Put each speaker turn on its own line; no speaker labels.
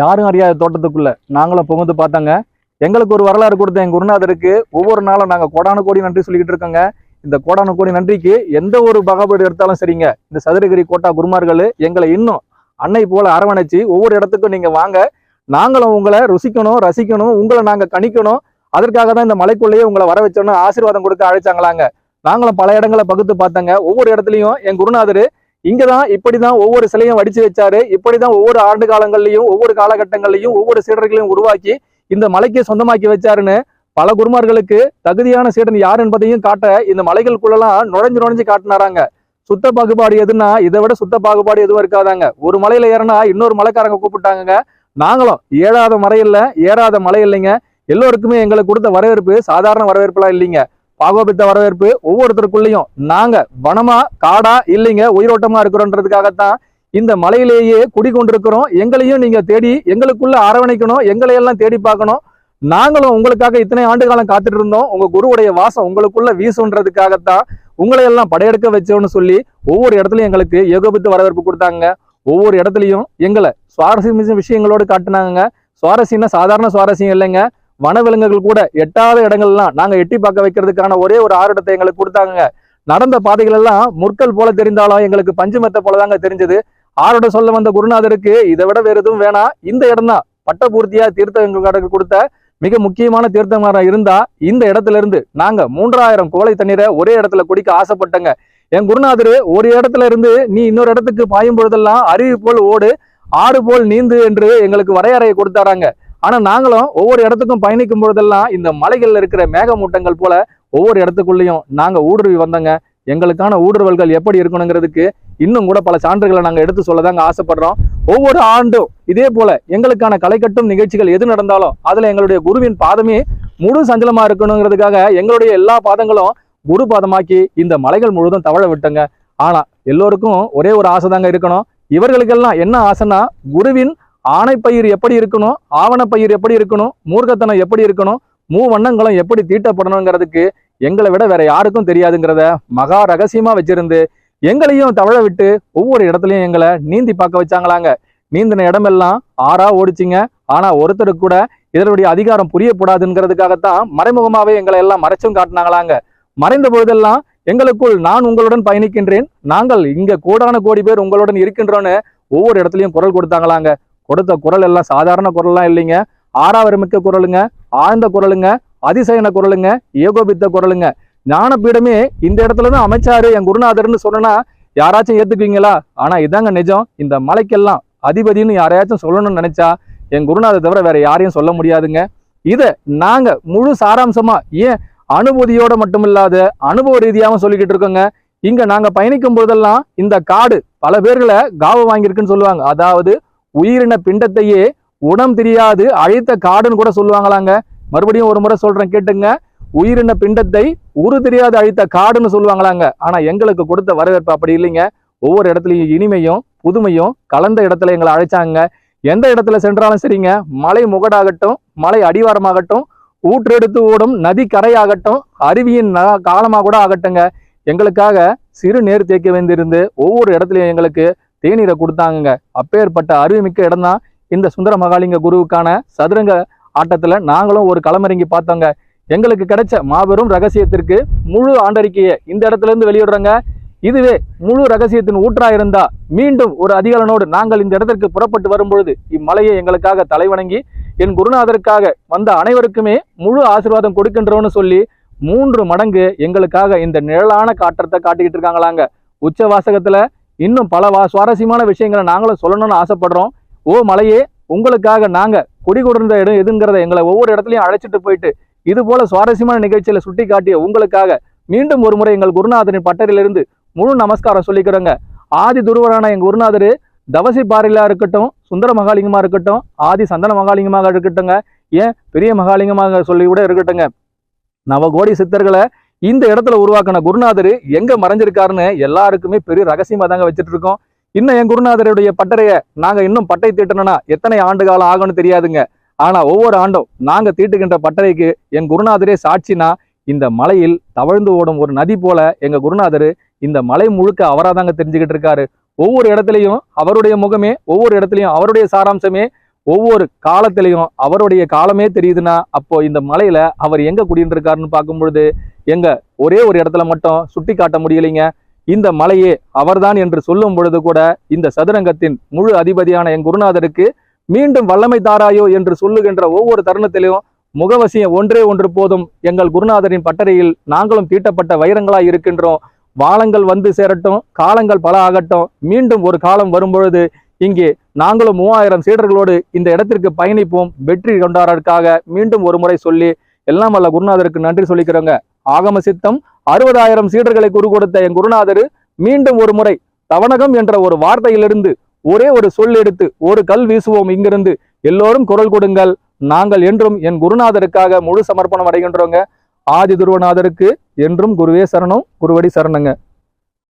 யாரும் அறியாத தோட்டத்துக்குள்ள. நாங்களும் புகுந்து பார்த்தாங்க. எங்களுக்கு ஒரு வரலாறு கொடுத்த எங்கள் குருநாதருக்கு ஒவ்வொரு நாளும் நாங்கள் கோடானு கோடி நன்றி சொல்லிக்கிட்டு இருக்கோங்க. இந்த கோடானு கோடி நன்றிக்கு எந்த ஒரு பகபடி எடுத்தாலும் சரிங்க. இந்த சதுரகிரி கோட்டா குருமார்கள் எங்களை இன்னும் அன்னை போல அரவணைச்சு ஒவ்வொரு இடத்துக்கும் நீங்கள் வாங்க. நாங்களும் உங்களை ருசிக்கணும் ரசிக்கணும் உங்களை நாங்கள் கணிக்கணும். அதற்காக தான் இந்த மலைக்குள்ளேயே உங்களை வர வச்சோன்னு ஆசீர்வாதம் கொடுக்க அழைச்சாங்களாங்க. நாங்களும் பல இடங்களை பகுத்து பார்த்தாங்க. ஒவ்வொரு இடத்துலையும் என் குருநாதர் இங்கதான் இப்படிதான் ஒவ்வொரு சிலையும் வடிச்சு வச்சாரு. இப்படிதான் ஒவ்வொரு ஆண்டு காலங்கள்லயும் ஒவ்வொரு காலகட்டங்கள்லயும் ஒவ்வொரு சீடர்களையும் உருவாக்கி இந்த மலைக்கு சொந்தமாக்கி வச்சாருன்னு பல குருமார்களுக்கு தகுதியான சீடன் யார் என்பதையும் காட்ட இந்த மலைகளுக்குள்ளெல்லாம் நுழைஞ்சு நுழைஞ்சு காட்டினாராங்க. சுத்த பாகுபாடு எதுன்னா இதை விட சுத்த பாகுபாடு எதுவும் இருக்காதாங்க. ஒரு மலையில ஏறனா இன்னொரு மலைக்காரங்க கூப்பிட்டாங்க நாங்களும் ஏழாத மலை இல்ல ஏறாத மலை இல்லைங்க. எல்லோருக்குமே எங்களுக்கு கொடுத்த வரவேற்பு சாதாரண வரவேற்புலாம் இல்லைங்க. பாகோபித்த வரவேற்பு ஒவ்வொருத்தருக்குள்ளேயும். நாங்க வனமா காடா இல்லைங்க உயிரோட்டமா இருக்கிறோன்றதுக்காகத்தான் இந்த மலையிலேயே குடிக்கொண்டிருக்கிறோம் எங்களையும் நீங்க தேடி எங்களுக்குள்ள அரவணைக்கணும் எங்களை எல்லாம் தேடி பார்க்கணும். நாங்களும் உங்களுக்காக இத்தனை ஆண்டு காலம் காத்துட்டு இருந்தோம் உங்க குருவுடைய வாசம் உங்களுக்குள்ள வீசுன்றதுக்காகத்தான் உங்களை எல்லாம் படையெடுக்க வச்சோன்னு சொல்லி ஒவ்வொரு இடத்துலையும் எங்களுக்கு ஏகோபித்த வரவேற்பு கொடுத்தாங்க ஒவ்வொரு இடத்துலையும் எங்களை சுவாரஸ்யம் விஷயங்களோடு காட்டினாங்க சுவாரஸ்யம்னா சாதாரண சுவாரஸ்யம் இல்லைங்க. வனவிலங்குகள் கூட எட்டாத இடங்கள்லாம் நாங்கள் எட்டி பார்க்க வைக்கிறதுக்கான ஒரே ஒரு ஆர்டத்தை எங்களுக்கு கொடுத்தாங்க நடந்த பாதைகள் எல்லாம் முற்கள் போல தெரிந்தாலும் எங்களுக்கு பஞ்சமத்தை போல தாங்க தெரிஞ்சது. ஆரோட சொல்ல வந்த குருநாதருக்கு இதை விட வேற எதுவும் வேணாம். இந்த இடம் தான் பட்டபூர்த்தியா தீர்த்தங்களுக்கு கொடுத்த மிக முக்கியமான தீர்த்தமரம் இருந்தா இந்த இடத்துல இருந்து நாங்க மூன்றாயிரம் கோலை தண்ணீரை ஒரே இடத்துல குடிக்க ஆசைப்பட்டங்க. என் குருநாதர் ஒரு இடத்துல இருந்து நீ இன்னொரு இடத்துக்கு பாயும் பொழுதெல்லாம் அருவி போல் ஓடு ஆறு போல் நீந்து என்று எங்களுக்கு வரையறையை கொடுத்தாராங்க. ஆனா நாங்களும் ஒவ்வொரு இடத்துக்கும் பயணிக்கும் பொழுதெல்லாம் இந்த மலைகள்ல இருக்கிற மேகமூட்டங்கள் போல ஒவ்வொரு இடத்துக்குள்ளேயும் நாங்க ஊடுருவி வந்தோங்க. எங்களுக்கான ஊடுருவல்கள் எப்படி இருக்கணுங்கிறதுக்கு இன்னும் கூட பல சான்றுகளை நாங்கள் எடுத்து சொல்லதாங்க ஆசைப்படுறோம். ஒவ்வொரு ஆண்டும் இதே போல எங்களுக்கான கலைக்கட்டும் நிகழ்ச்சிகள் எது நடந்தாலும் அதுல எங்களுடைய குருவின் பாதமே முழு சஞ்சலமா இருக்கணுங்கிறதுக்காக எங்களுடைய எல்லா பாதங்களும் குரு பாதமாக்கி இந்த மலைகள் முழுவதும் தவழ விட்டங்க. ஆனா எல்லோருக்கும் ஒரே ஒரு ஆசை தாங்க இருக்கணும். இவர்களுக்கெல்லாம் என்ன ஆசைன்னா குருவின் ஆணைப்பயிர் எப்படி இருக்கணும் ஆவணப்பயிர் எப்படி இருக்கணும் மூர்க்கத்தனம் எப்படி இருக்கணும் மூ வண்ணங்களும் எப்படி தீட்டப்படணுங்கிறதுக்கு எங்களை விட வேற யாருக்கும் தெரியாதுங்கிறத மகா ரகசியமா வச்சிருந்து எங்களையும் தவழ விட்டு ஒவ்வொரு இடத்துலையும் எங்களை நீந்தி பார்க்க வச்சாங்களாங்க. நீந்தின இடமெல்லாம் ஆறா ஓடிச்சிங்க. ஆனா ஒருத்தருக்கு கூட இதனுடைய அதிகாரம் புரியப்படாதுங்கிறதுக்காகத்தான் மறைமுகமாவே எங்களை எல்லாம் மறைச்சும் காட்டினாங்களாங்க. மறைந்த பொழுதெல்லாம் எங்களுக்குள் நான் உங்களுடன் பயணிக்கின்றேன் நாங்கள் இங்க கோடான கோடி பேர் உங்களுடன் இருக்கின்றோன்னு ஒவ்வொரு இடத்துலையும் குரல் கொடுத்தாங்களாங்க. கொடுத்த குரல் எல்லாம் சாதாரண குரல்லாம் இல்லைங்க. ஆறாவரமிக்க குரலுங்க ஆழ்ந்த குரலுங்க அதிசயன குரலுங்க ஏகோபித்த குரலுங்க. ஞானபீடமே இந்த இடத்துல தான் அமைச்சாரு. என் குருநாதர்னு சொன்னா யாராச்சும் ஏத்துக்குவீங்களா? ஆனா இதாங்க நிஜம். இந்த மலைக்கெல்லாம் அதிபதினு யாரையாச்சும் சொல்லணும்னு நினைச்சா என் குருநாதர் தவிர வேற யாரையும் சொல்ல முடியாதுங்க. இதை நாங்க முழு சாராம்சமா ஏன் அனுபூதியோட மட்டும் இல்லாத அனுபவ ரீதியாகவும் சொல்லிக்கிட்டு இருக்கோங்க. இங்க நாங்க பயணிக்கும் போதெல்லாம் இந்த காடு பல பேர்களை காவு வாங்கியிருக்குன்னு சொல்லுவாங்க. அதாவது உயிரின பிண்டத்தையே உடம் தெரியாது அழித்த காடுன்னு கூட சொல்லுவாங்களாங்க. மறுபடியும் ஒரு முறை சொல்றேன் கேட்டுங்க. உயிரின பிண்டத்தை உரு தெரியாது அழித்த காடுன்னு சொல்லுவாங்களாங்க. ஆனா எங்களுக்கு கொடுத்த வரவேற்பு அப்படி இல்லைங்க. ஒவ்வொரு இடத்துலையும் இனிமையும் புதுமையும் கலந்த இடத்துல எங்களை அழைச்சாங்க. எந்த இடத்துல சென்றாலும் சரிங்க. மலை முகடாகட்டும் மலை அடிவாரமாகட்டும் ஊற்றெடுத்து ஓடும் நதி கரையாகட்டும் அருவியின் காலமாக கூட ஆகட்டுங்க. எங்களுக்காக சிறு நேர் தேக்க வேண்டியிருந்து ஒவ்வொரு இடத்துலையும் எங்களுக்கு தேநீரை கொடுத்தாங்கங்க. அப்பேற்பட்ட அருவிமிக்க இடம்தான் இந்த சுந்தர மகாலிங்க குருவுக்கான சதுரங்க ஆட்டத்தில் நாங்களும் ஒரு களமிறங்கி பார்த்தோங்க. எங்களுக்கு கிடைச்ச மாபெரும் ரகசியத்திற்கு முழு ஆண்டறிக்கையை இந்த இடத்துல இருந்து வெளியிடுறோங்க. இதுவே முழு ரகசியத்தின் ஊற்றா இருந்தா மீண்டும் ஒரு அதிகாரனோடு நாங்கள் இந்த இடத்திற்கு புறப்பட்டு வரும்பொழுது இம்மலையை எங்களுக்காக தலைவணங்கி என் குருநாதருக்காக வந்த அனைவருக்குமே முழு ஆசீர்வாதம் கொடுக்கின்றோன்னு சொல்லி மூன்று மடங்கு எங்களுக்காக இந்த நிழலான காற்றத்தை காட்டிக்கிட்டு இருக்காங்களாங்க. உச்ச வாசகத்துல இன்னும் பல சுவாரஸ்யமான விஷயங்களை நாங்களும் சொல்லணும்னு ஆசைப்படுறோம். ஓ மலையே உங்களுக்காக நாங்கள் குடி கொடுந்த இடம் எதுங்கிறத எங்களை ஒவ்வொரு இடத்துலையும் அழைச்சிட்டு போயிட்டு இது போல சுவாரஸ்யமான நிகழ்ச்சியில சுட்டி காட்டிய உங்களுக்காக மீண்டும் ஒரு முறை எங்கள் குருநாதரின் பட்டரிலிருந்து முழு நமஸ்காரம் சொல்லிக்கிறோங்க. ஆதி துருவரான எங்கள் குருநாதர் தவசி பாறையிலா இருக்கட்டும் சுந்தர மகாலிங்கமா இருக்கட்டும் ஆதி சந்தன மகாலிங்கமாக இருக்கட்டுங்க ஏன் பெரிய மகாலிங்கமாக சொல்லி கூட இருக்கட்டுங்க நவகோடி சித்தர்களை இந்த இடத்துல உருவாக்கின குருநாதர் எங்க மறைஞ்சிருக்காருன்னு எல்லாருக்குமே பெரிய ரகசியமா தாங்க வச்சுட்டு இருக்கோம் இன்னும் என் குருநாதருடைய பட்டறைய நாங்க இன்னும் பட்டை தீட்டணும்னா எத்தனை ஆண்டு காலம் ஆகும்னு தெரியாதுங்க. ஆனா ஒவ்வொரு ஆண்டும் நாங்க தீட்டுகின்ற பட்டறைக்கு என் குருநாதரே சாட்சினா இந்த மலையில் தவழ்ந்து ஓடும் ஒரு நதி போல எங்க குருநாதர் இந்த மலை முழுக்க அவராதாங்க தெரிஞ்சுக்கிட்டு இருக்காரு ஒவ்வொரு இடத்துலையும் அவருடைய முகமே ஒவ்வொரு இடத்துலையும் அவருடைய சாராம்சமே ஒவ்வொரு காலத்திலையும் அவருடைய காலமே தெரியுதுன்னா அப்போ இந்த மலையில அவர் எங்க குடியிருக்காருன்னு பார்க்கும் பொழுது எங்க ஒரே ஒரு இடத்துல மட்டும் சுட்டி காட்ட முடியலைங்க. இந்த மலையே அவர்தான் என்று சொல்லும் பொழுது கூட இந்த சதுரங்கத்தின் முழு அதிபதியான என் குருநாதருக்கு மீண்டும் வல்லமை தாராயோ என்று சொல்லுகின்ற ஒவ்வொரு தருணத்திலும் முகவசியம் ஒன்றே ஒன்று போதும். எங்கள் குருநாதரின் பட்டறையில் நாங்களும் தீட்டப்பட்ட வைரங்களாய் இருக்கின்றோம். வாளங்கள் வந்து சேரட்டும் காலங்கள் பல ஆகட்டும். மீண்டும் ஒரு காலம் வரும்பொழுது இங்கே நாங்களும் மூவாயிரம் சீடர்களோடு இந்த இடத்திற்கு பயணிப்போம். வெற்றி கொண்டாடுறதுக்காக மீண்டும் ஒரு முறை சொல்லி எல்லாம் அல்ல குருநாதருக்கு நன்றி சொல்லிக்கிறோங்க. ஆகம சித்தம் அறுபதாயிரம் சீடர்களை குரு கொடுத்த என் குருநாதர் மீண்டும் ஒரு முறை தவணகம் என்ற ஒரு வார்த்தையிலிருந்து ஒரே ஒரு சொல் எடுத்து ஒரு கல் வீசுவோம் இங்கிருந்து. எல்லோரும் குரல் கொடுங்கள். நாங்கள் என்றும் என் குருநாதருக்காக முழு சமர்ப்பணம் அடைகின்றோங்க. ஆதி துருவநாதருக்கு என்றும் குருவே சரணம் குருவடி சரணங்க.